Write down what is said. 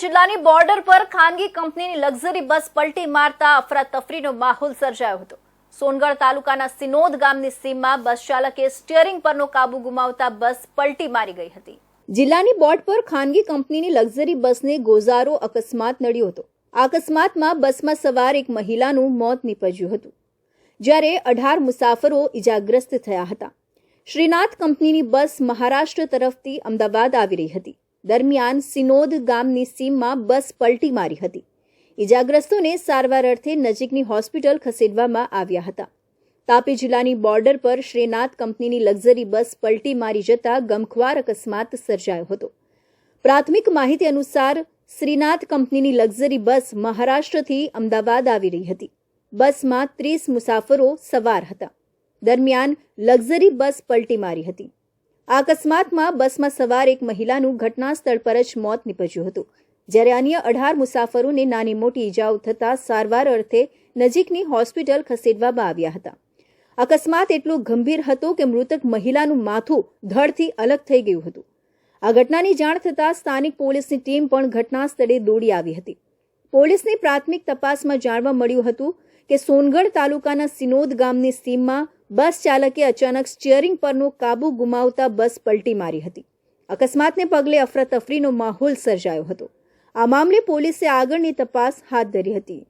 જિલ્લાની બોર્ડર પર ખાનગી કંપનીની લક્ઝરી બસ પલટી મારતા અફરાતફરીનો માહોલ સર્જાયો હતો. સોનગઢ તાલુકાના સિનોદ ગામની સીમમાં બસ ચાલકે સ્ટીયરિંગ પરનો કાબુ ગુમાવતા બસ પલટી મારી ગઈ હતી. જિલ્લાની બોર્ડ પર ખાનગી કંપનીની લક્ઝરી બસને ગોઝારો અકસ્માત નડ્યો હતો. અકસ્માતમાં બસમાં સવાર એક મહિલાનું મોત નીપજ્યું હતું. જ્યારે અઢાર મુસાફરો ઇજાગ્રસ્ત થયા હતા. શ્રીનાથ કંપનીની બસ મહારાષ્ટ્ર તરફથી અમદાવાદ આવી રહી હતી. દરમિયાન સિનોદ ગામની સીમમાં બસ પલટી મારી હતી. ઇજાગ્રસ્તોને સારવાર અર્થે નજીકની હોસ્પિટલ ખસેડવામાં આવ્યા હતા. તાપી જિલ્લાની બોર્ડર પર શ્રીનાથ કંપનીની લક્ઝરી બસ પલટી મારી જતા ગમખ્વાર અકસ્માત સર્જાયો હતો. પ્રાથમિક માહિતી અનુસાર શ્રીનાથ કંપનીની લક્ઝરી બસ મહારાષ્ટ્રથી અમદાવાદ આવી રહી હતી. બસમાં ત્રીસ મુસાફરો સવાર હતા. દરમિયાન લક્ઝરી બસ પલટી મારી હતી. આ અકસ્માતમાં બસમાં સવાર એક મહિલાનું ઘટના સ્થળ પર જ મોત નીપજ્યું હતું. જ્યારે અન્ય અઢાર મુસાફરોને નાની મોટી ઇજાઓ થતાં સારવાર અર્થે નજીકની હોસ્પિટલ ખસેડવામાં આવ્યા હતા. અકસ્માત એટલો ગંભીર હતો કે મૃતક મહિલાનું માથું ધડથી અલગ થઈ ગયું હતું. આ ઘટનાની જાણ થતાં સ્થાનિક પોલીસની ટીમ પણ ઘટના સ્થળે દોડી આવી હતી. પોલીસની પ્રાથમિક તપાસમાં જાણવા મળ્યું હતું કે સોનગઢ તાલુકાના સિનોદ ગામની સીમમાં બસ ચાલકે અચાનક સ્ટીયરિંગ પરનું કાબુ ગુમાવતા બસ પલટી મારી હતી. અકસ્માતને પગલે અફરાતફરીનો માહોલ સર્જાયો હતો. આ મામલે પોલીસે આગળની તપાસ હાથ ધરી હતી.